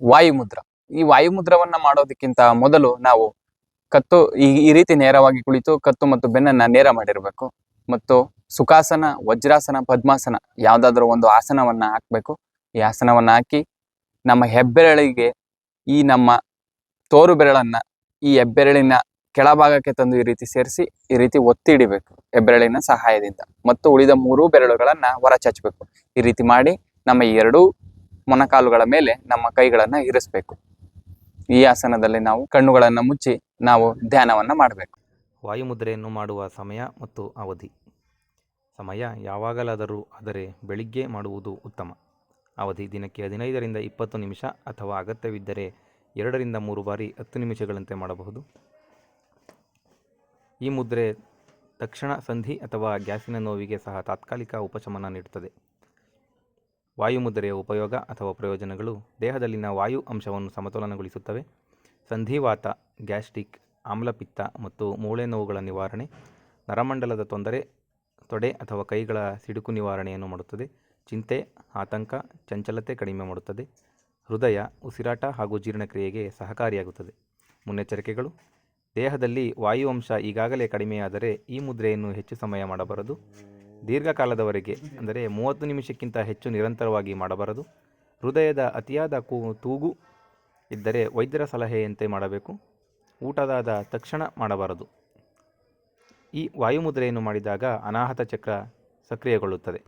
ವಾಯುಮುದ್ರ. ಈ ವಾಯುಮುದ್ರವನ್ನ ಮಾಡೋದಕ್ಕಿಂತ ಮೊದಲು ನಾವು ಕತ್ತು ಈ ಈ ರೀತಿ ನೇರವಾಗಿ ಕುಳಿತು ಕತ್ತು ಮತ್ತು ಬೆನ್ನನ್ನ ನೇರ ಮಾಡಿರಬೇಕು. ಮತ್ತು ಸುಖಾಸನ, ವಜ್ರಾಸನ, ಪದ್ಮಾಸನ ಯಾವ್ದಾದ್ರು ಒಂದು ಆಸನವನ್ನ ಹಾಕಬೇಕು. ಈ ಆಸನವನ್ನ ಹಾಕಿ ನಮ್ಮ ಹೆಬ್ಬೆರಳಿಗೆ ಈ ನಮ್ಮ ತೋರು ಬೆರಳನ್ನ ಈ ಹೆಬ್ಬೆರಳಿನ ಕೆಳಭಾಗಕ್ಕೆ ತಂದು ಈ ರೀತಿ ಸೇರಿಸಿ ಈ ರೀತಿ ಒತ್ತಿ ಹಿಡಿಬೇಕು ಹೆಬ್ಬೆರಳಿನ ಸಹಾಯದಿಂದ. ಮತ್ತು ಉಳಿದ ಮೂರು ಬೆರಳುಗಳನ್ನ ಹೊರಚಾಚಬೇಕು. ಈ ರೀತಿ ಮಾಡಿ ನಮ್ಮ ಈ ಎರಡೂ ಮೊಣಕಾಲುಗಳ ಮೇಲೆ ನಮ್ಮ ಕೈಗಳನ್ನ ಇರಿಸಬೇಕು. ಈ ಆಸನದಲ್ಲಿ ನಾವು ಕಣ್ಣುಗಳನ್ನು ಮುಚ್ಚಿ ನಾವು ಧ್ಯಾನವನ್ನು ಮಾಡಬೇಕು. ವಾಯುಮುದ್ರೆಯನ್ನು ಮಾಡುವ ಸಮಯ ಮತ್ತು ಅವಧಿ. ಸಮಯ ಯಾವಾಗಲಾದರೂ ಆದರೆ ಬೆಳಿಗ್ಗೆ ಮಾಡುವುದು ಉತ್ತಮ. ಅವಧಿ ದಿನಕ್ಕೆ ಹದಿನೈದರಿಂದ ಇಪ್ಪತ್ತು ನಿಮಿಷ ಅಥವಾ ಅಗತ್ಯವಿದ್ದರೆ ಎರಡರಿಂದ ಮೂರು ಬಾರಿ ಹತ್ತು ನಿಮಿಷಗಳಂತೆ ಮಾಡಬಹುದು. ಈ ಮುದ್ರೆ ತಕ್ಷಣ ಸಂಧಿ ಅಥವಾ ಗ್ಯಾಸಿನ ನೋವಿಗೆ ಸಹ ತಾತ್ಕಾಲಿಕ ಉಪಶಮನ ನೀಡುತ್ತದೆ. ವಾಯುಮುದ್ರೆಯ ಉಪಯೋಗ ಅಥವಾ ಪ್ರಯೋಜನಗಳು ದೇಹದಲ್ಲಿನ ವಾಯು ಅಂಶವನ್ನು ಸಮತೋಲನಗೊಳಿಸುತ್ತವೆ. ಸಂಧಿವಾತ, ಗ್ಯಾಸ್ಟ್ರಿಕ್, ಆಮ್ಲಪಿತ್ತ ಮತ್ತು ಮೂಳೆ ನೋವುಗಳ ನಿವಾರಣೆ, ನರಮಂಡಲದ ತೊಂದರೆ, ತೊಡೆ ಅಥವಾ ಕೈಗಳ ಸಿಡುಕು ನಿವಾರಣೆಯನ್ನು ಮಾಡುತ್ತದೆ. ಚಿಂತೆ, ಆತಂಕ, ಚಂಚಲತೆ ಕಡಿಮೆ ಮಾಡುತ್ತದೆ. ಹೃದಯ, ಉಸಿರಾಟ ಹಾಗೂ ಜೀರ್ಣಕ್ರಿಯೆಗೆ ಸಹಕಾರಿಯಾಗುತ್ತದೆ. ಮುನ್ನೆಚ್ಚರಿಕೆಗಳು. ದೇಹದಲ್ಲಿ ವಾಯು ಅಂಶ ಈಗಾಗಲೇ ಕಡಿಮೆಯಾದರೆ ಈ ಮುದ್ರೆಯನ್ನು ಹೆಚ್ಚು ಸಮಯ ಮಾಡಬಾರದು. ದೀರ್ಘಕಾಲದವರೆಗೆ, ಅಂದರೆ ಮೂವತ್ತು ನಿಮಿಷಕ್ಕಿಂತ ಹೆಚ್ಚು ನಿರಂತರವಾಗಿ ಮಾಡಬಾರದು. ಹೃದಯದ ಅತಿಯಾದ ಕೂ, ತೂಗು ಇದ್ದರೆ ವೈದ್ಯರ ಸಲಹೆಯಂತೆ ಮಾಡಬೇಕು. ಊಟದಾದ ತಕ್ಷಣ ಮಾಡಬಾರದು. ಈ ವಾಯುಮುದ್ರೆಯನ್ನು ಮಾಡಿದಾಗ ಅನಾಹತ ಚಕ್ರ ಸಕ್ರಿಯಗೊಳ್ಳುತ್ತದೆ.